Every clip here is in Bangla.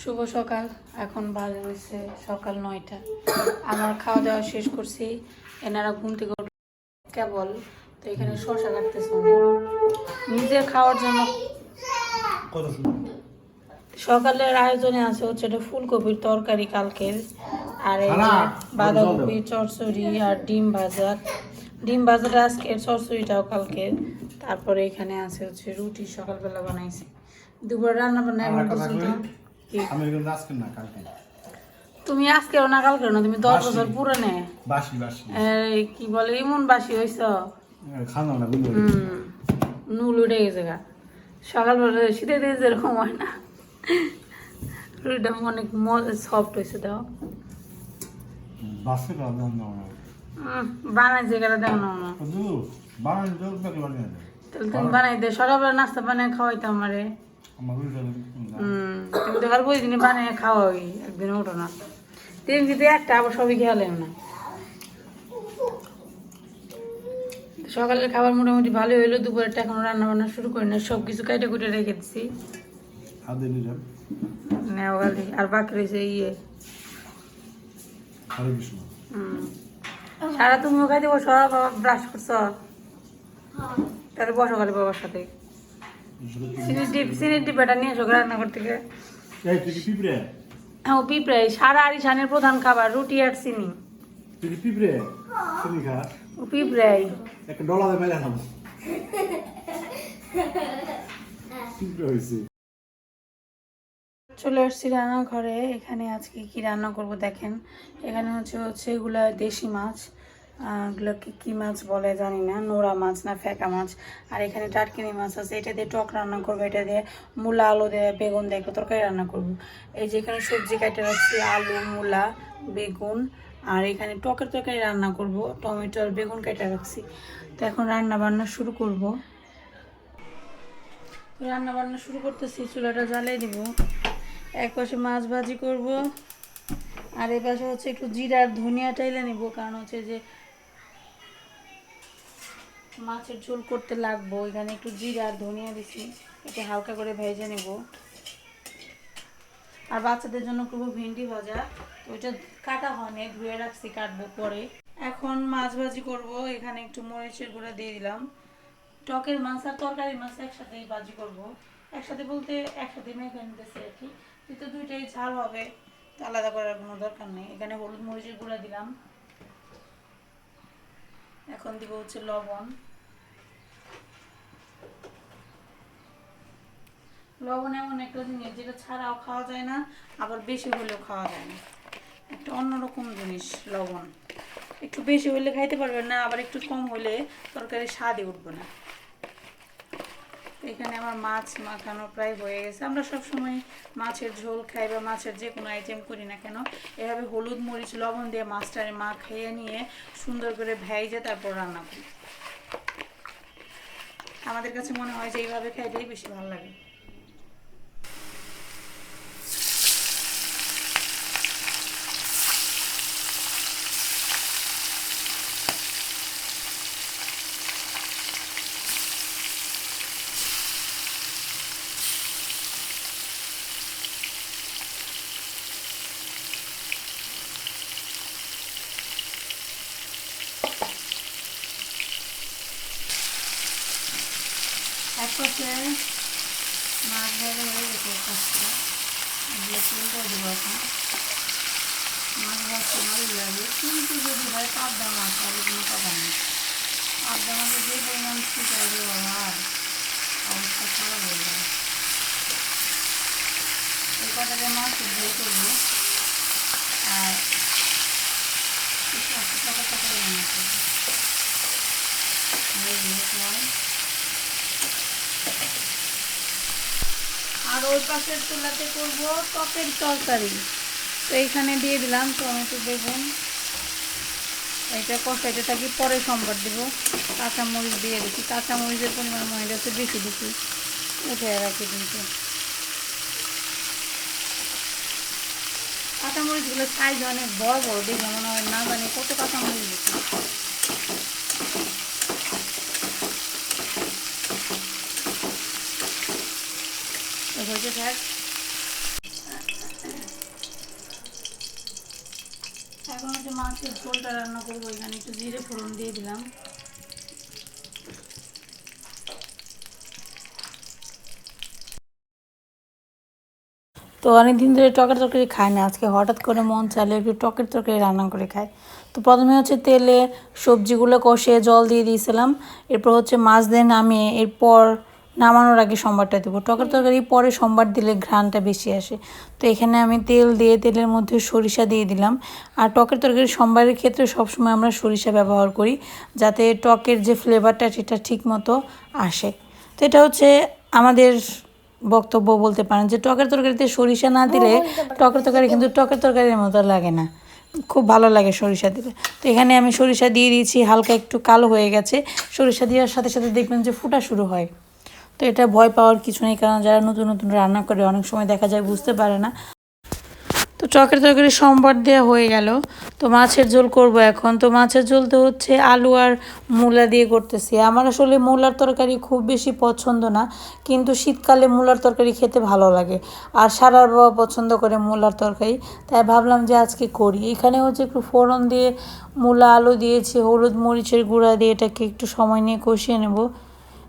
শুভ সকাল। এখন বাজে হয়েছে সকাল নয়টা। আমার খাওয়া দাওয়া শেষ করছি। এনারা ঘুম থেকে কেবল তো এখানে শশা কাটতেছে। নিজের খাওয়ার জন্য সকালের আয়োজনে আছে হচ্ছে এটা ফুলকপির তরকারি কালকের। আর এই বাঁধাকপি চচ্চড়ি আর ডিম ভাজা। ডিম ভাজাটা আজকের চচ্চড়িটাও কালকের তারপরে এখানে আছে হচ্ছে রুটি সকালবেলা বানাইছি। দুপুরে রান্না বান্না আমি কিন্তু আজকে না কালকে। তুমি না না তুমি দশ বছর পুরানে। বাসি কি বলে ইমন বাসি হইছ? খানো না বুঝলো নুল উঠে গেছে গা। সকালবেলা শীতে দিয়ে যেরকম হয় না। রুটিটা অনেক সফট হয়েছে দাও বাসে রাধা না। উম, বানাইছে গেলে দেখো না না। তাহলে তুমি বানাই দে সকালবেলা নাস্তা বানিয়ে খাওয়াইতো আমারে। তুমি তো দিনে বানিয়ে একদিন ওঠো না। তিন কিন্তু একটা আবার সবই খেয়ালেন না। সকালের খাবার মোটামুটি ভালোই হইল দুপুরেরটা এখনও রান্না বান্না শুরু করি না সব কিছু কাইটে কুটে রেখে দিছি। হাতে আর বাকি রয়েছে ইয়ে। সারা তুমিও খাইতে বসো বাবা ব্রাশ করছ? তাহলে বসো খালি বাবার সাথে। সিনির ডিপ সিনির নিয়ে এসো রান্না করতে গিয়ে এই তুই কি পিঁপড়ে? হ্যাঁ পিঁপড়ে সারা আরিসানের প্রধান খাবার রুটি আর চিনি। তুই পিঁপড়ে? তুমি খা। ও পিঁপড়ে একটা ডলা দেবে জানাম পিঁপড়ে হয়েছে চলে আসছি রান্নাঘরে এখানে আজকে কি রান্না করব দেখেন। এখানে হচ্ছে হচ্ছে এগুলা দেশি মাছ। এগুলোকে কি মাছ বলে জানি না নোরা মাছ না ফেকা মাছ। আর এখানে টাটকিনি মাছ আছে, এটা দিয়ে টক রান্না করব, এটা দিয়ে মূলা, আলু দিয়ে বেগুন দিয়ে তরকারি রান্না করব। এই যে এখানে সবজি কেটে রাখছি, আলু, মূলা, বেগুন, আর এখানে টকের তরকারি রান্না করব, টমেটো আর বেগুন কেটে রাখছি। তো এখন রান্না বান্না শুরু করব। রান্না বান্না শুরু করতেছি, চুলাটা জ্বালিয়ে দিব। এক পাশে মাছ ভাজি করব, আর এই পাশে হচ্ছে একটু জিরার ধনিয়া টাইলে নিব, কারণ হচ্ছে যে মাছের ঝোল করতে লাগবো, এখানে একটু জিরা আর ধনিয়া দিছি, একটু হালকা করে ভেজে নেব। আর বাচ্চাদের জন্য করব ভেন্ডি ভাজা, তো ওইটা কাটা হয়নি, ধুয়ে রাখছি কাটবো পরে। এখন মাছ ভাজি করব, এখানে একটু মরিচের গুঁড়া দিয়ে দিলাম। টকের মাছ আর তরকারি মাছ একসাথেই ভাজি করব। একসাথে বলতে একসাথে মেখে নিতেছি আর কি কিন্তু দুইটাই ঝাল হবে আলাদা করার কোনো দরকার নেই। এখানে হলুদ মরিচের গুঁড়া দিলাম। এখন দিব হচ্ছে লবণ। লবণ এমন একটা জিনিস যেটা ছাড়াও খাওয়া যায় না, আবার বেশি হলেও খাওয়া যায় না। একটা অন্যরকম জিনিস, লবণ। একটু বেশি হলে খাইতে পারবেন না, আবার একটু কম হলে তরকারি স্বাদই উঠবে না। এখানে আমার মাছ মাখানো প্রায় হয়ে গেছে। আমরা সব সময় মাছের ঝোল খাই বা মাছের যে কোনো আইটেম করি না কেন, এভাবে হলুদ, মরিচ, লবণ দিয়ে মাছটারে মা খেয়ে নিয়ে সুন্দর করে ভেজে তারপর রান্না করি। আমাদের কাছে মনে হয় যে এইভাবে খাইলেই বেশি ভালো লাগে। পাশে মাছ ভাজা হয়ে গেছে এগুলো শুরু করে দেবো এখন। মাছ ভাজতে ভালো লাগে কিন্তু যদি হয় পাবদা মাছ, তাহলে কোনো কথা নেই। পাবদা মাছে যে পরিমাণ ছিটাই দেবো আর অবস্থা খারাপ হয়ে যাবে। এই কটাকে মাছ দিয়ে করব আর টাকা টাকা রান্না করব হয়ে গেছে হয় আর ওই পাশের চুলাতে করব টকের তরকারি। তো এইখানে দিয়ে দিলাম টমেটো, বেগুন। এটা কষাইতে থাকি, পরে সম্বার দেবো। কাঁচামরিচ দিয়ে দিচ্ছি। কাঁচামরিচের পরিমাণ মনে যাচ্ছে বেশি দিচ্ছি উঠে রাখি কিন্তু। কাঁচামরিচগুলোর সাইজ অনেক বড় বড়, দেখে মনে হয় না জানি কত কাঁচামরিচ দিচ্ছি। ভাজতে থাক এখন হচ্ছে মাছের তো অনেকদিন ধরে টকের তরকারি খায় না, আজকে হঠাৎ করে মন চাইলে একটু টকের তরকারি রান্না করে খায় তো প্রথমে হচ্ছে তেলে সবজিগুলো কষে জল দিয়ে দিয়েছিলাম, এরপর হচ্ছে মাছ দিয়ে নামিয়ে এরপর নামানোর আগে সম্বারটা দেবো। টকের তরকারি পরে সম্বার দিলে ঘ্রাণটা বেশি আসে। তো এখানে আমি তেল দিয়ে তেলের মধ্যে সরিষা দিয়ে দিলাম। আর টকের তরকারি সম্বারের ক্ষেত্রে সবসময় আমরা সরিষা ব্যবহার করি যাতে টকের যে ফ্লেভারটা সেটা ঠিক মতো আসে। তো এটা হচ্ছে আমাদের বক্তব্য বলতে পারেন যে টকের তরকারিতে সরিষা না দিলে টকের তরকারি কিন্তু টকের তরকারির মতো লাগে না। খুব ভালো লাগে সরিষা দিলে তো এখানে আমি সরিষা দিয়ে দিয়েছি হালকা একটু কালো হয়ে গেছে। সরিষা দেওয়ার সাথে সাথে দেখবেন যে ফুটা শুরু হয়। তো এটা ভয় পাওয়ার কিছু নেই, কারণ যারা নতুন নতুন রান্না করে অনেক সময় দেখা যায় বুঝতে পারে না। তো টকের তরকারি সম্বার দেওয়া হয়ে গেল। তো মাছের ঝোল করব এখন। তো মাছের ঝোল তো হচ্ছে আলু আর মূলা দিয়ে করতেছি। আমার আসলে মূলার তরকারি খুব বেশি পছন্দ না, কিন্তু শীতকালে মূলার তরকারি খেতে ভালো লাগে। আর সারার বাবা পছন্দ করে মূলার তরকারি, তাই ভাবলাম যে আজকে করি। এখানে হচ্ছে একটু ফোড়ন দিয়ে মূলা, আলু দিয়েছি, হলুদ মরিচের গুঁড়া দিয়ে এটাকে একটু সময় নিয়ে কষিয়ে নেব।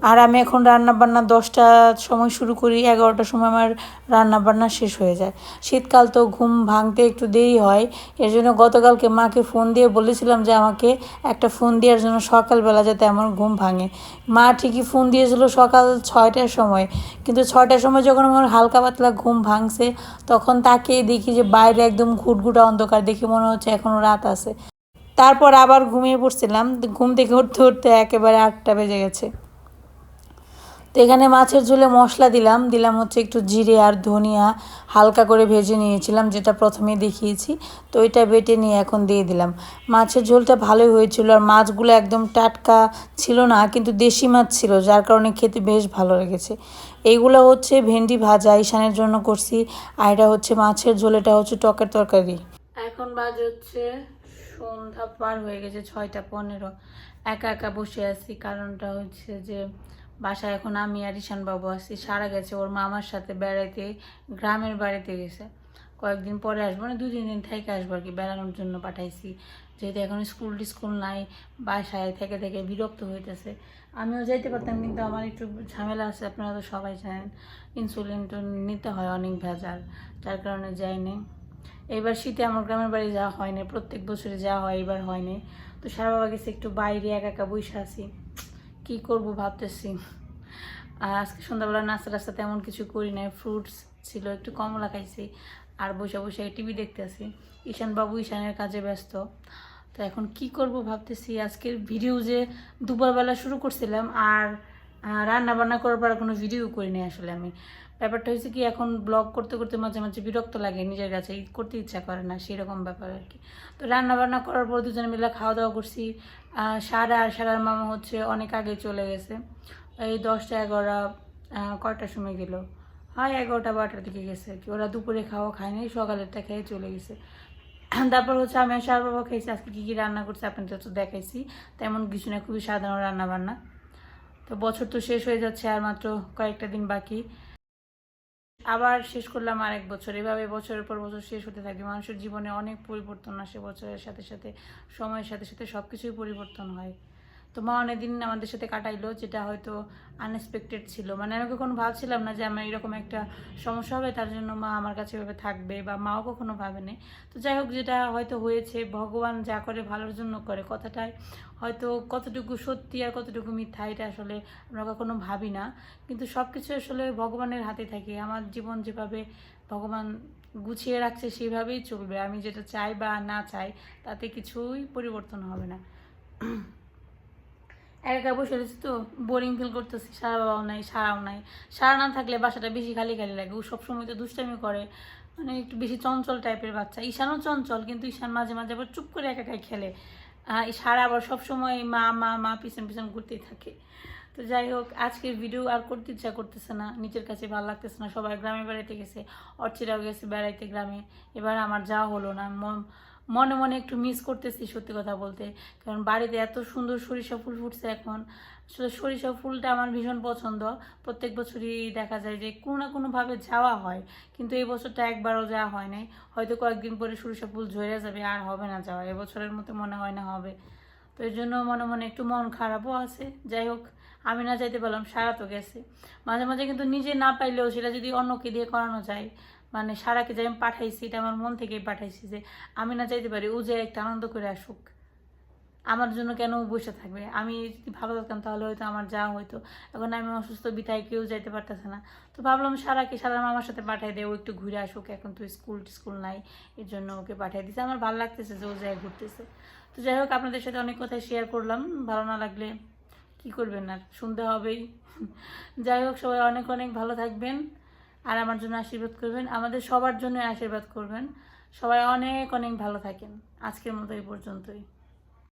আর আমি এখন রান্না বান্না দশটার সময় শুরু করি এগারোটার সময় আমার রান্না বান্না শেষ হয়ে যায়। শীতকাল তো ঘুম ভাঙতে একটু দেরি হয়, এর জন্য গতকালকে মাকে ফোন দিয়ে বলেছিলাম যে আমাকে একটা ফোন দেওয়ার জন্য সকালবেলা যাতে আমার ঘুম ভাঙে। মা ঠিকই ফোন দিয়েছিল সকাল ছয়টার সময়, কিন্তু ছয়টার সময় যখন আমার হালকা পাতলা ঘুম ভাঙছে, তখন তাকে দেখি যে বাইরে একদম ঘুটঘুটা অন্ধকার দেখে মনে হচ্ছে এখনও রাত আছে। তারপর আবার ঘুমিয়ে পড়ছিলাম, ঘুম থেকে উঠতে উঠতে একেবারে আটটা বেজে গেছে। তো এখানে মাছের ঝোলে মশলা দিলাম। দিলাম হচ্ছে একটু জিরে আর ধনিয়া হালকা করে ভেজে নিয়েছিলাম, যেটা প্রথমে দেখিয়েছি। তো ওইটা বেটে নিয়ে এখন দিয়ে দিলাম। মাছের ঝোলটা ভালোই হয়েছিল আর মাছগুলো একদম টাটকা ছিল না, কিন্তু দেশি মাছ ছিল, যার কারণে খেতে বেশ ভালো লেগেছে। এইগুলো হচ্ছে ভেন্ডি ভাজা ঈশানের জন্য করছি, আর এটা হচ্ছে মাছের ঝোল, এটা হচ্ছে টকের তরকারি। এখন বাজে হচ্ছে সন্ধ্যা, পার হয়ে গেছে ছয়টা পনেরো। একা একা বসে আছি, কারণটা হচ্ছে যে বাসায় এখন আমি আর ঈশান বাবু আছি। সারা গেছে, ওর মামার সাথে বেড়াইতে, গ্রামের বাড়িতে গেছে। কয়েকদিন পরে আসব না দু তিন দিন থেকে আসব আর কি, বেড়ানোর জন্য পাঠাইছি। যেহেতু এখন স্কুল টিস্কুল নাই, বাসায় থেকে থেকে বিরক্ত হইতেছে। আমিও যাইতে পারতাম, কিন্তু আমার একটু ঝামেলা আছে, আপনারা তো সবাই জানেন, ইনসুলিন তো নিতে হয় অনেক ভেজাল, যার কারণে যাইনি এবার শীতে আমার গ্রামের বাড়ি যাওয়া হয়নি প্রত্যেক বছরে যাওয়া হয়, এবার হয়নি তো সারা বাবা গেছে একটু বাইরে, একা একা বসে আছি। কি করব ভাবতেছি। আজকে সন্ধ্যাবেলা নাস্তা রাস্তা তেমন কিছু করি নাই ফ্রুটস ছিল, একটু কমলা খাইছি, আর বসে বসে টিভি দেখতে ঈশানবাবু ঈশান বাবু ঈশানের কাজে ব্যস্ত। তো এখন কি করব ভাবতেছি, আজকের ভিডিও যে দুপুরবেলা শুরু করছিলাম, আর রান্না বান্না করার পর কোনো ভিডিও করিনি আসলে আমি। ব্যাপারটা হয়েছে কি, এখন ব্লগ করতে করতে মাঝে মাঝে বিরক্ত লাগে, নিজের কাছে করতে ইচ্ছা করে না, সেরকম ব্যাপার আর কি। তো রান্না বান্না করার পর দুজনে মিলে খাওয়া দাওয়া করছি সারা আর সারার মামা হচ্ছে অনেক আগে চলে গেছে। এই দশটা, এগারোটা কয়টার সময় গেল? হয় এগারোটা বারোটার দিকে গেছে আর কি। ওরা দুপুরে খাওয়া খায়নি সকালেরটা খেয়ে চলে গেছে। তারপর হচ্ছে আমি সার বাবা খেয়েছি, আজকে কী কী রান্না করছে আপনাদের তো দেখাইছি। তেমন কিছু না, খুবই সাধারণ রান্না বান্না তো বছর তো শেষ হয়ে যাচ্ছে আর মাত্র কয়েকটা দিন বাকি। আবার শেষ করলাম আরেক বছর। এভাবে বছরের পর বছর শেষ হতে থাকবে মানুষের জীবনে অনেক পরিবর্তন আসে বছরের সাথে সাথে, সময়ের সাথে সাথে সবকিছুই পরিবর্তন হয়। তো মা অনেকদিন আমাদের সাথে কাটাইলো, যেটা হয়তো আনএক্সপেক্টেড ছিল। মানে আমি কখনো ভাবছিলাম না যে আমার এরকম একটা সমস্যা হবে, তার জন্য মা আমার কাছে এভাবে থাকবে বা মাও কখনো ভাবেনি। তো যাই হোক, যেটা হয়তো হয়েছে, ভগবান যা করে ভালোর জন্য করে, কথাটাই হয়তো কতটুকু সত্যি আর কতটুকু মিথ্যা, এটা আসলে আমরা কখনো ভাবি না। কিন্তু সব কিছু আসলে ভগবানের হাতে থাকে। আমার জীবন যেভাবে ভগবান গুছিয়ে রাখছে, সেভাবেই চলবে। আমি যেটা চাই বা না চাই, তাতে কিছুই পরিবর্তন হবে না। একা বসে রয়েছি তো বোরিং ফিল করতেছি সারা বাবাও নাই, সারাও নাই। সারা না থাকলে বাসাটা বেশি খালি খালি লাগে। ও সবসময় তো দুষ্টামি করে। মানে একটু বেশি চঞ্চল টাইপের বাচ্চা। ঈশানও চঞ্চল, কিন্তু ঈশান মাঝে মাঝে আবার চুপ করে একা একাই খেলে এই সারা আবার সবসময় মা মা মা পিছন পিছন ঘুরতেই থাকে। তো যাই হোক, আজকের ভিডিও আর করতে ইচ্ছা করতেছে না। নিজের কাছে ভালো লাগতেছে না। সবাই গ্রামে বেড়াইতে গেছে অর্চিরাও গেছে বেড়াইতে গ্রামে। এবার আমার যাওয়া হলো না। মন মনে একটু মিস করতেছি সত্যি কথা বলতে। কারণ বাড়িতে এত সুন্দর সরিষা ফুল ফুটছে এখন। সরিষা ফুলটা আমার ভীষণ পছন্দ। প্রত্যেক বছরই দেখা যায় যে কোনো না কোনোভাবে যাওয়া হয়। কিন্তু এই বছরটা একবারও যাওয়া হয় নাই। হয়তো কয়েকদিন পরে সরিষা ফুল ঝরে যাবে, আর হবে না যাওয়া। এবছরের মতো মনে হয় না হবে। তো এর জন্য মনে মনে একটু মন খারাপও আছে। যাই হোক, আমি না যাইতে পারলাম, সারা তো গেছে। মাঝে মাঝে কিন্তু নিজে না পাইলেও সেটা যদি অন্যকে দিয়ে করানো যায় মানে সারাকে যে আমি পাঠাইছি, এটা আমার মন থেকেই পাঠাইছি যে আমি না চাইতে পারি ও যে একটা আনন্দ করে আসুক। আমার জন্য কেন বসে থাকবে? আমি যদি ভালো থাকতাম তাহলে হয়তো আমার যাওয়া হয়তো এখন আমি অসুস্থ বিতায় কেউ যাইতে পারতেছে না। তো ভাবলাম সারাকে সারা আমার সাথে পাঠাই দেয় ও একটু ঘুরে আসুক। এখন তো স্কুল স্কুল নাই, এর জন্য ওকে পাঠিয়ে দিছে। আমার ভালো লাগতেছে যে ও যায় ঘুরতেছে। তো যাই হোক, আপনাদের সাথে অনেক কথাই শেয়ার করলাম। ভালো না লাগলে কি করবেন আর? শুনতে হবেই। যাই হোক, সবাই অনেক অনেক ভালো থাকবেন। আর আমার জন্য আশীর্বাদ করবেন, আমাদের সবার জন্য আশীর্বাদ করবেন। সবাই অনেক অনেক ভালো থাকেন। আজকের মতো এই পর্যন্তই।